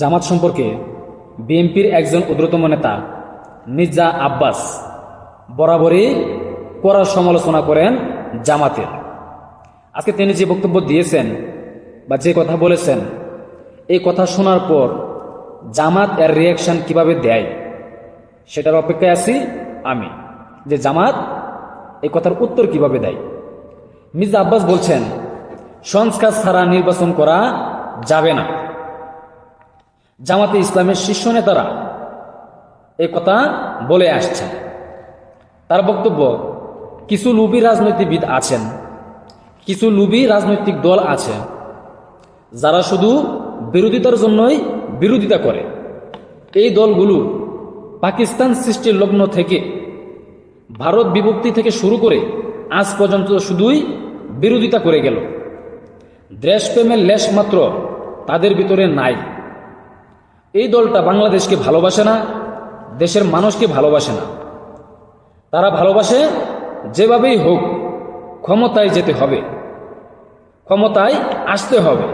জামাত সম্পর্কে বিএনপির একজন উদ্রতম নেতা, মির্জা আব্বাস, বরাবরই কড়া সমালোচনা করেন জামাতের। আজকে তিনি যে বক্তব্য দিয়েছেন বা যে কথা বলেছেন, এই কথা শোনার পর জামাত এর রিয়াকশন কীভাবে দেয়, সেটার অপেক্ষায় আছি আমি। যে জামাত এই কথার উত্তর কীভাবে দেয়? মির্জা আব্বাস বলছেন, সংস্কার ছাড়া নির্বাচন করা যাবে না। জামাতে ইসলামের শীর্ষ নেতারা এ কথা বলে আসছেন। তার বক্তব্য, কিছু লুবি রাজনৈতিকবিদ আছেন, কিছু লুবি রাজনৈতিক দল আছে, যারা শুধু বিরোধিতার জন্যই বিরোধিতা করে। এই দলগুলো পাকিস্তান সৃষ্টির লগ্ন থেকে, ভারত বিভক্তি থেকে শুরু করে আজ পর্যন্ত শুধুই বিরোধিতা করে গেল। দেশপ্রেমের লেশ মাত্র তাদের ভিতরে নাই। এই দলটা বাংলাদেশকে ভালোবাসে না, দেশের মানুষকে ভালোবাসে না। তারা ভালোবাসে যেভাবেই হোক, ক্ষমতায় যেতে হবে, ক্ষমতায় আসতে হবে।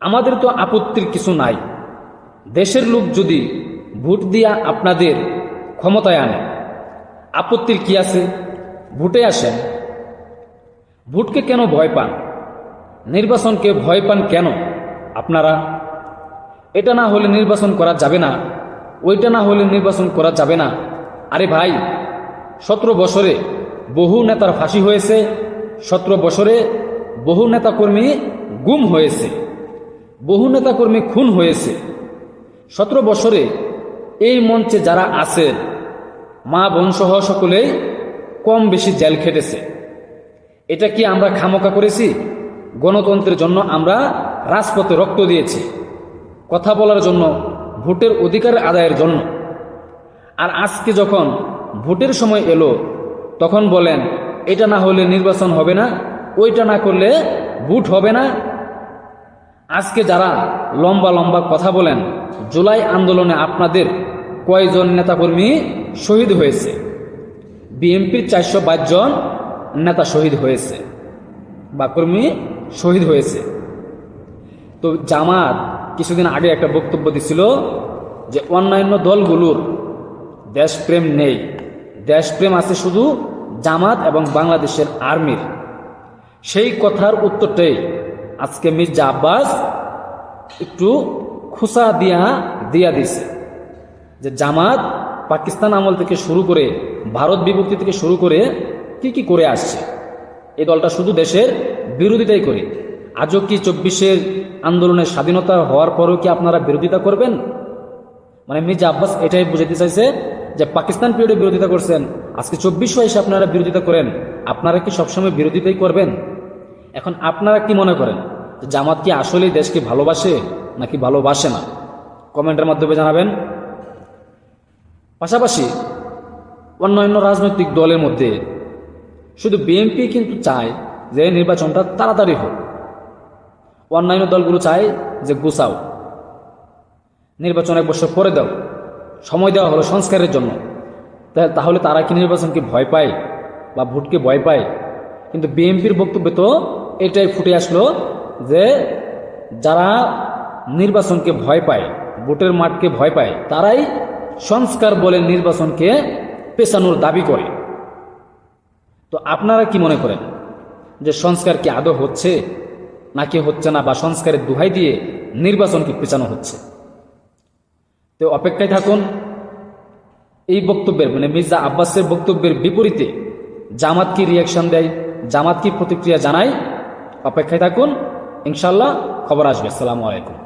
আমাদের তো আপত্তির কিছু নাই। দেশের লোক যদি ভোট দিয়া আপনাদের ক্ষমতায় আনে, আপত্তির কি আছে? ভোটে আসেন। ভোটকে কেন ভয় পান? নির্বাচনকে ভয় পান কেন আপনারা? এটা না হলে নির্বাচন করা যাবে না। ওইটা না হলে নির্বাচন করা যাবে না। আরে ভাই, সতেরো বছরে বহু নেতার ফাঁসি হয়েছে, সতেরো বছরে বহু নেতাকর্মী গুম হয়েছে, বহু নেতাকর্মী খুন হয়েছে। সতেরো বছরে এই মঞ্চে যারা আছেন মা বোনসহ সকলেই কম বেশি জেল খেটেছে। এটা কি আমরা খামোকা করেছি? গণতন্ত্রের জন্য আমরা রাজপথে রক্ত দিয়েছি। কথা বলার জন্য ভোটের অধিকার আদায়ের জন্য। আর আজকে যখন ভোটের সময় এলো, তখন বলেন, এটা না হলে নির্বাচন হবে না, ওইটা না করলে ভোট হবে না। আজকে যারা লম্বা লম্বা কথা বলেন, জুলাই আন্দোলনে আপনাদের কয়জন নেতাকর্মী শহীদ হয়েছে? বিএনপির চারশো জন নেতা শহীদ হয়েছে বা কর্মী শহীদ হয়েছে। তো জামাত কিছুদিন আগে একটা বক্তব্য দিছিল যে, অন্যান্য দলগুলোর দেশপ্রেম নেই। দেশপ্রেম আছে শুধু জামাত এবং বাংলাদেশের আর্মির। সেই কথার উত্তরটাই আজকে মির্জা আব্বাস একটু খুসা দিয়া দিয়া দিছে। যে জামাত পাকিস্তান আমল থেকে শুরু করে, ভারত বিভক্তি থেকে শুরু করে কি কি করে আসছে? এই দলটা শুধু দেশের বিরোধিতাই করে। আজও কি চব্বিশের আন্দোলনের স্বাধীনতা হওয়ার পরেও কি আপনারা বিরোধিতা করবেন? মানে মির্জা আব্বাস এটাই বুঝাতে চাইছে যে পাকিস্তান পিরিয়ডে বিরোধিতা করছেন, আজকে চব্বিশ এসে আপনারা বিরোধিতা করেন, আপনারা কি সবসময় বিরোধিতাই করবেন? এখন আপনারা কি মনে করেন, যে জামাত কি আসলেই দেশকে ভালোবাসে নাকি ভালোবাসে না? কমেন্টের মাধ্যমে জানাবেন। পাশাপাশি অন্যান্য রাজনৈতিক দলের মধ্যে শুধু বিএনপি কিন্তু চায় যে নির্বাচনটা তাড়াতাড়ি হোক। অন্যান্য দলগুলো চায় যে গুছাও। নির্বাচন এক বছর করে দাও। সময় দেওয়া হলো সংস্কারের জন্য। তাহলে তারা কি নির্বাচনকে ভয় পায় বা ভোটকে ভয় পায়? কিন্তু বিএনপির বক্তব্যে তো এটাই ফুটে আসলো যে যারা নির্বাচনকে ভয় পায়, ভোটের মাঠকে ভয় পায়, তারাই সংস্কার বলে নির্বাচনকে পেছানোর দাবি করে। তো আপনারা কি মনে করেন যে সংস্কার কি আদৌ হচ্ছে? নাকি হচ্ছে না বা সংস্কারের দুহাই দিয়ে নির্বাচনকে পেঁচানো পেছানো হচ্ছে? তো অপেক্ষায় থাকুন, এই বক্তব্যের মানে মির্জা আব্বাসের বক্তব্যের বিপরীতে জামাত কি রিয়াকশন দেয়, জামাত কি প্রতিক্রিয়া জানায়, অপেক্ষায় থাকুন ইনশাল্লাহ খবর আসবে। আসসালামু আলাইকুম।